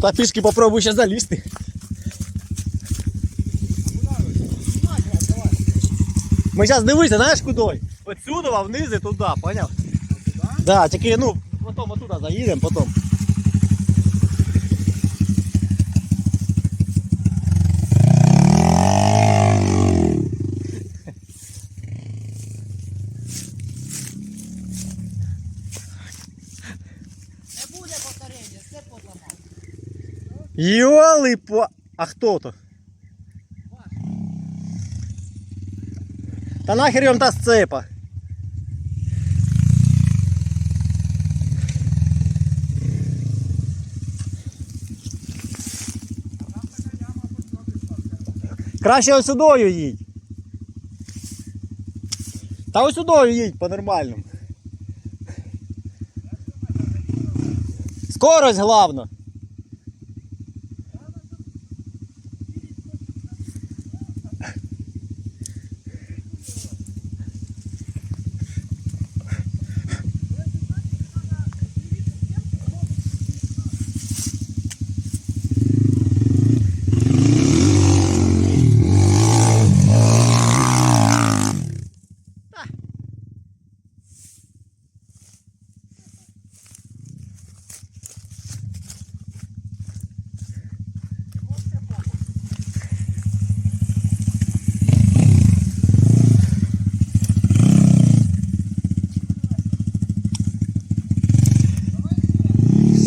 Тут пішки попробуй ще залізти. Ми зараз дивися, знаєш куди? Отсюди, а вниз і туди, поняв? Да, тільки ну, потім отуда заїдемо, потім. Не буде повторення, все подламав. Йоли по... А хто то? Та нахер йому та сцепа. Краще ось сюдою їдь. Та ось сюдою їдь по-нормальному. Скорость главно.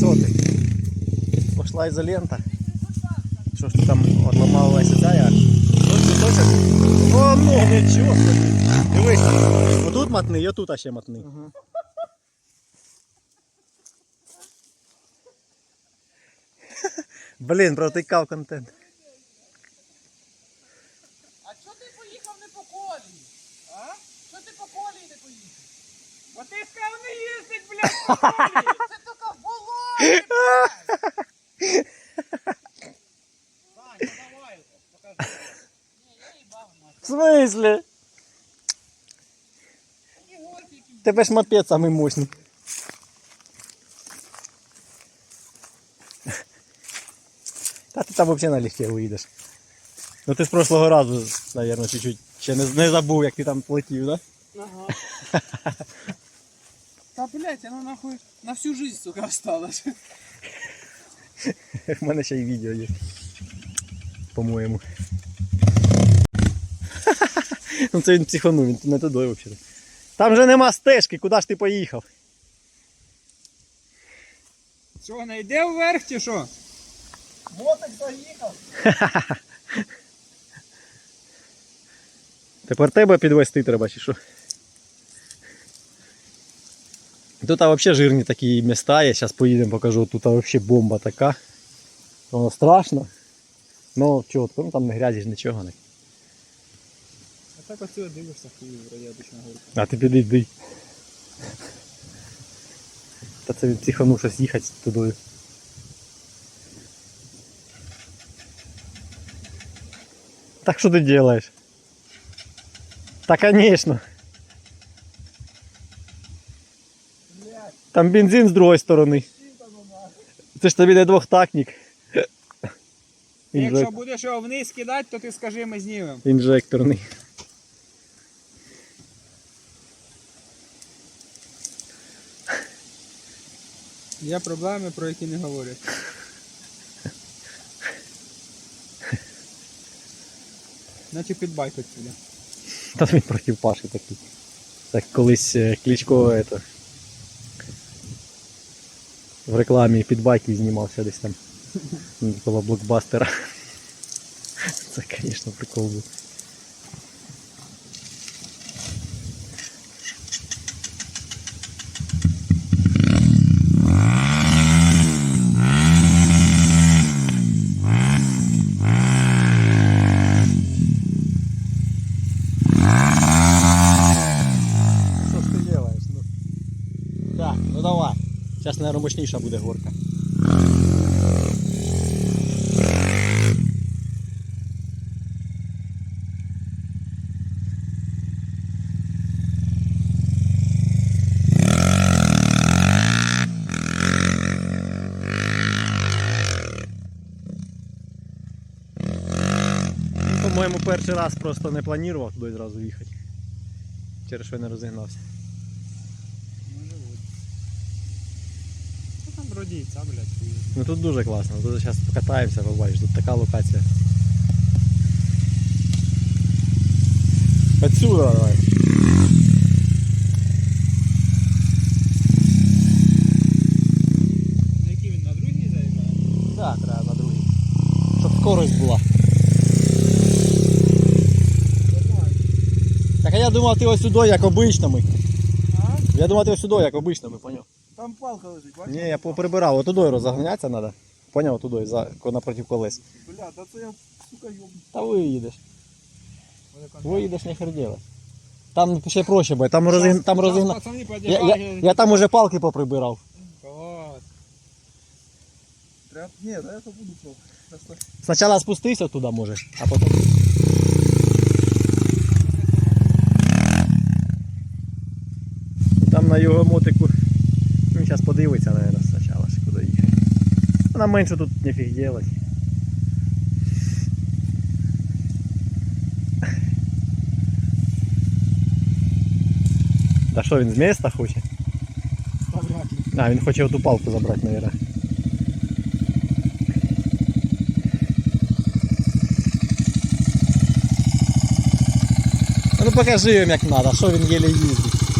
Що ти? Пошла ізолента. Що ж ти там отламалася ця я? О, ну нічого собі. Дивись, отут матний, отут ще матний. Блін, провтикав контент. А чого ти поїхав не по колії? А? Що ти по колії не поїхав? Бо ти сказав не їздить, блядь, по колії. Це тільки в болоті, блядь! Саня, давай, покажи. Ні, я їбав нахуй. В смислі? Тебе ж мопед самий мощний. Та ти там взагалі налегке уїдеш. Ну ти з прошлого разу, мабуть, чуть-чуть ще не, не забув, як ти там плетів, да? Ага. Та, блядь, оно нахуй на всю жизнь, сука, осталось. У мене ще й відео є. По-моєму. Ну це він психанув, він не туди взагалі. Там же нема стежки, куди ж ти поїхав? Що, не йде вверх чи що? Мотик заїхав. Тепер тебе підвести треба чи що? Тут взагалі жирні такі міста є, зараз поїдемо покажу, тут взагалі бомба така. Воно страшно. Ну чітко, ну там не грязі ж нічого не. А так оце дивишся в Києві, вроді обична горка. А ти піди йди. Та це він психанув щось їхати туди. Так що ти делаешь? Та конечно. Там бензин з другої сторони. Це ж тобі не двохтактник. Якщо Інжек... будеш його вниз кидати, то ти скажи, ми знімемо. Інжекторний. Є проблеми, про які не говорять. Наче під байк отсюда. Та він проти Паші такий. Так колись е, Кличко это, в рекламі під байки знімався десь там. Коло блокбастера. Це, звісно, прикол був. мабуть, мощніша буде горка. Ну, по-моєму, перший раз просто не планував туди зразу їхати. Через що я не розігнався. Ну там вроді і ця, блядь. Ну тут дуже класно. Тут зараз покатаємося, побачиш, тут така локація. Отсюда давай. На який він на другий заїжджає? Так, треба на другий. Щоб скорость була. Так а я думав, ти ось сюди, як обичними. Я думав, ти ось сюди, як обичними, поняв? Там палка лежить, бачиш? Ні, я поприбирав, отудою розганяться треба. Поняв, отудою, за, напроти колес. Бля, та це я, сука, йоб. Та виїдеш. Виїдеш, не херділо. Там ще проще буде, там, розігна... там розігна... Пацани Я, я, я там уже палки поприбирав. Клас. Треба... Ні, да я то буду пробувати. Спочатку спустися туди може, а потім. Там на його мотику. Він зараз подивиться, наверное, спочатку, ж, куди їхати. А Нам менше тут нефіг делать. Та що він з міста хоче? Та вряд ли. А, він хоче оту палку забрати, наверное. А Ну покажи їм як треба, що він єле їздить.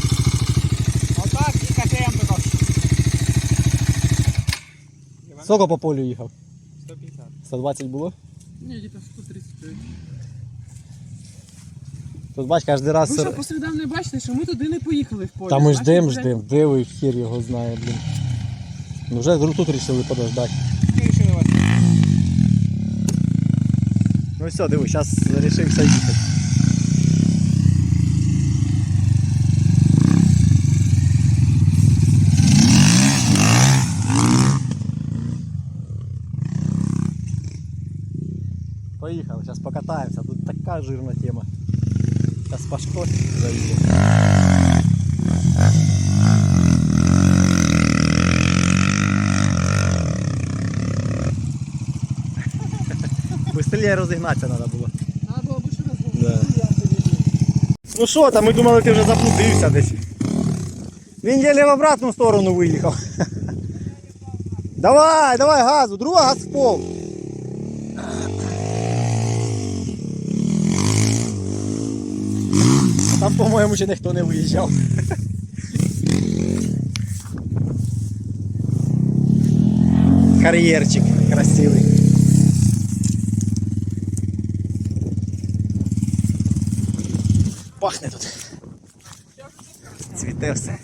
Сколько по полю їхав? 150. 120 було? Ні, діти 135. Тут бач, кожен раз. Ви що, по слідам не бачите, що ми туди не поїхали в полі? Та ми блядь? ждем, де ви хір його знає, блін. Ну вже тут вирішили подождати. Ну все, диви, зараз вирішився їхати. Поїхали, зараз покатаємося, тут така жирна тема. Зараз Пашко заїде. Быстрее розігнатися треба було. Надо було б ще раз Да. Ну що там, ми думали, ти вже заплутився десь. Він єлі в обратну сторону виїхав. Давай, давай газу, друга газ в пол. Там, по-моєму, ще ніхто не виїжджав. Кар'єрчик красивий. Пахне тут. Цвіте все.